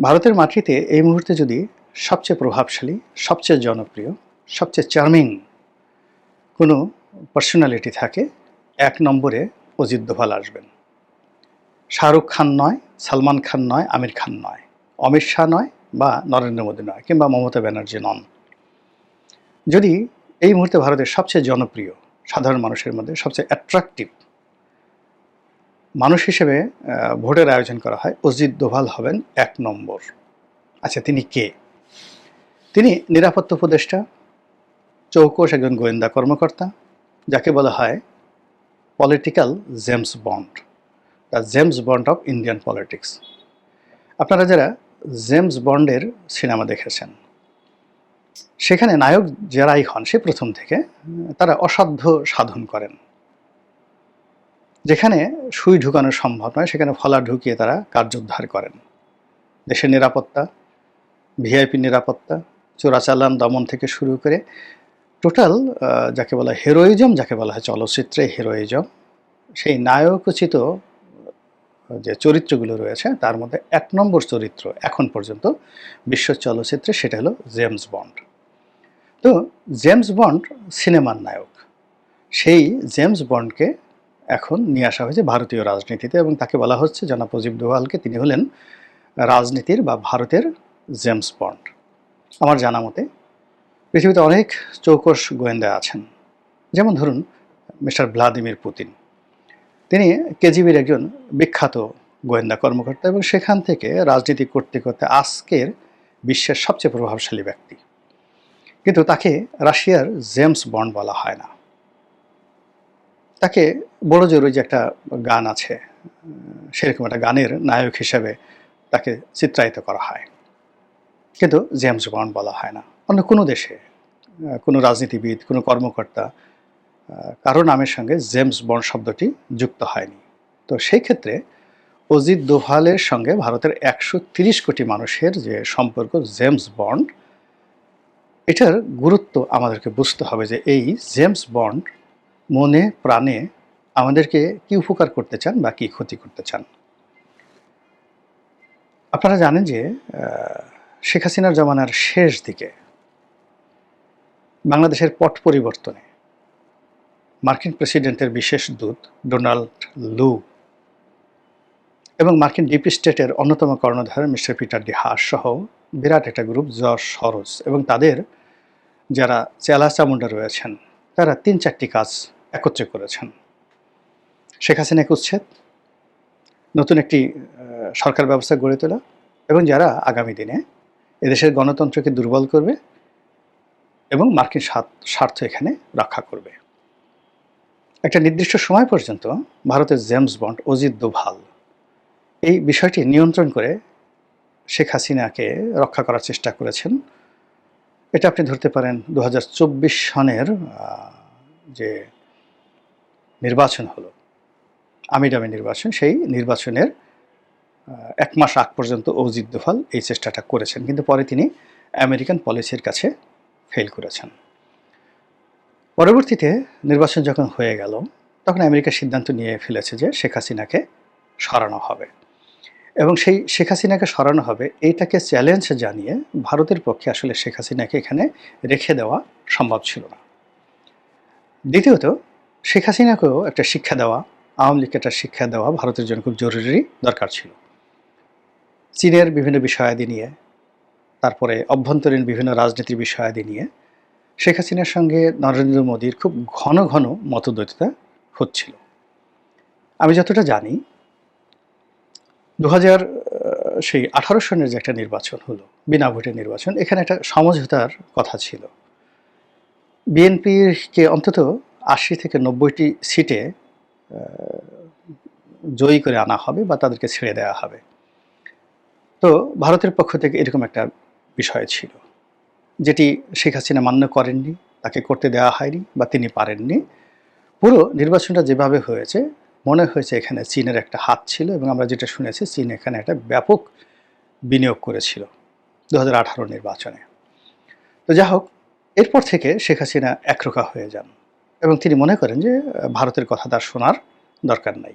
ভারতের মাটিতে এই মুহূর্তে যদি সবচেয়ে প্রভাবশালী, সবচেয়ে জনপ্রিয়, সবচেয়ে চার্মিং কোনো পার্সোনালিটি থাকে, এক নম্বরে অজিত দোভাল আসবেন। শাহরুখ খান নয়, সালমান খান নয়, আমির খান নয়, অমিত শাহ নয় বা নরেন্দ্র মোদী নয় কিংবা মমতা ব্যানার্জি নন। যদি এই মুহূর্তে ভারতের সবচেয়ে জনপ্রিয়, সাধারণ মানুষের মধ্যে সবচেয়ে অ্যাট্রাকটিভ মানুষ হিসেবে ভোটের আয়োজন করা হয়। অজিত দোভাল হবেন এক নম্বর। আচ্ছা তিনি কে? তিনি নিরাপত্তা উপদেষ্টা চৌকস একজন গোয়েন্দা কর্মকর্তা, যাকে বলা হয় political James Bond the James Bond of Indian politics আপনারা যারা জেমস বন্ডের সিনেমা দেখেছেন, সেখানে নায়ক যারাই হন, সে প্রথম থেকে, তারা অসাধ্য সাধন করেন। যেখানে সুই ঢুকানো সম্ভব নয়, সেখানে ফলা ঢুকিয়ে তারা কার্যোদ্ধার করেন। দেশের নিরাপত্তা, ভিআইপি নিরাপত্তা, চোরাচালান দমন থেকে শুরু করে টোটাল যাকে বলা হেরোইজম, যাকে বলা হয় চলচ্চিত্রে হেরোইজম, সেই নায়কোচিত যে চরিত্রগুলো রয়েছে, তার মধ্যে এক নম্বর চরিত্র এখন পর্যন্ত বিশ্ব চলচ্চিত্রে, সেটা হলো জেমস বন্ড। তো জেমস বন্ড সিনেমার নায়ক। সেই জেমস বন্ডকে এখন নিয়ে আসা হয়েছে ভারতীয় রাজনীতিতে এবং তাকে বলা হচ্ছে জনাব অজিব দোভালকে তিনি হলেন রাজনীতির বা ভারতের জেমস বন্ড। আমার জানা মতে পৃথিবীতে অনেক চৌকস গোয়েন্দা আছেন। যেমন ধরুন মিস্টার ভ্লাদিমির পুতিন। তিনি কেজিবির একজন বিখ্যাত গোয়েন্দা কর্মকর্তা এবং সেখান থেকে রাজনীতি করতে করতে আজকের বিশ্বের সবচেয়ে প্রভাবশালী ব্যক্তি। কিন্তু তাকে রাশিয়ার জেমস বন্ড বলা হয় না। তাকে বড় জোর ওই যে একটা গান আছে, সেরকম একটা গানের নায়ক হিসেবে তাকে চিত্রায়িত করা হয়। কিন্তু জেমস বন্ড বলা হয় না। অন্য কোনো দেশে, কোনো রাজনীতিবিদ, কোনো কর্মকর্তা, কারও নামের সঙ্গে জেমস বন্ড শব্দটি যুক্ত হয়নি। তো সেই ক্ষেত্রে অজিত দোভালের সঙ্গে ভারতের একশো তিরিশ কোটি মানুষের যে সম্পর্ক জেমস বন্ড, এটার গুরুত্ব আমাদেরকে বুঝতে হবে যে এই জেমস বন্ড মনে প্রাণে আমাদেরকে কি উপকার করতে চান বা কি ক্ষতি করতে চান? আপনারা জানেন যে শেখ হাসিনার জমানার শেষ দিকে বাংলাদেশের পট পরিবর্তনে মার্কিন প্রেসিডেন্টের বিশেষ দূত ডোনাল্ড লু এবং মার্কিন ডিপ স্টেটের অন্যতম কর্ণধার মিস্টার পিটার ডি হাস সহ বিরাট একটা গ্রুপ, জর্জ সরোজ এবং তাদের যারা চেলা চামুন্ডা রয়েছেন, তারা তিন চারটি কাজ একত্রে করেছেন। শেখ হাসিনাকে উচ্ছেদ, নতুন একটি সরকার ব্যবস্থা গড়ে তোলা এবং যারা আগামী দিনে এদেশের গণতন্ত্রকে দুর্বল করবে এবং মার্কিন স্বার্থ- এখানে রক্ষা করবে। একটা নির্দিষ্ট সময় পর্যন্ত ভারতের জেমস বন্ড, অজিত দোভাল এই বিষয়টি নিয়ন্ত্রণ করে শেখ হাসিনাকে রক্ষা করার চেষ্টা করেছেন। এটা আপনি ধরতে পারেন দু সনের যে নির্বাচন হলো। আমিডামি নির্বাচন, সেই নির্বাচনের এক মাস আগ পর্যন্ত অজিত দোভাল এই চেষ্টাটা করেছেন। কিন্তু পরে তিনি আমেরিকান পলিসির কাছে ফেল করেছেন। পরবর্তীতে নির্বাচন যখন হয়ে গেল, তখন আমেরিকা সিদ্ধান্ত নিয়ে ফেলেছে যে শেখ হাসিনাকে সরানো হবে। এবং সেই শেখ হাসিনাকে সরানো হবে, এইটাকে চ্যালেঞ্জ জানিয়ে ভারতের পক্ষে আসলে শেখ হাসিনাকে এখানে রেখে দেওয়া সম্ভব ছিল না। দ্বিতীয়ত, শেখ হাসিনাকেও একটা শিক্ষা দেওয়া আওয়ামী লীগকে একটা শিক্ষা দেওয়া ভারতের জন্য খুব জরুরি দরকার ছিল। চীনের বিভিন্ন বিষয়াদি নিয়ে, তারপরে অভ্যন্তরীণ বিভিন্ন রাজনীতির বিষয়াদি নিয়ে শেখ হাসিনার সঙ্গে নরেন্দ্র মোদীর খুব ঘন ঘন মতদ্বৈততা হচ্ছিল। আমি যতটা জানি দু হাজার সেই আঠারো সনের যে একটা নির্বাচন হলো, বিনা ভোটের নির্বাচন, এখানে একটা সমঝোতার কথা ছিল। বিএনপিকে অন্তত আশি থেকে নব্বইটি সিটে জয়ী করে আনা হবে বা তাদেরকে ছেড়ে দেওয়া হবে। তো ভারতের পক্ষ থেকে এরকম একটা বিষয় ছিল, যেটি শেখ হাসিনা মান্য করেননি, তাকে করতে দেওয়া হয়নি বা তিনি পারেননি। পুরো নির্বাচনটা যেভাবে হয়েছে, মনে হয়েছে এখানে চীনের একটা হাত ছিল এবং আমরা যেটা শুনেছি, চীন এখানে একটা ব্যাপক বিনিয়োগ করেছিল দু হাজার আঠারো নির্বাচনে। তো যা হোক, এরপর থেকে শেখ হাসিনা একরোখা হয়ে যান। এবং তিনি মনে করেন যে ভারতের কথা তার শোনার দরকার নাই।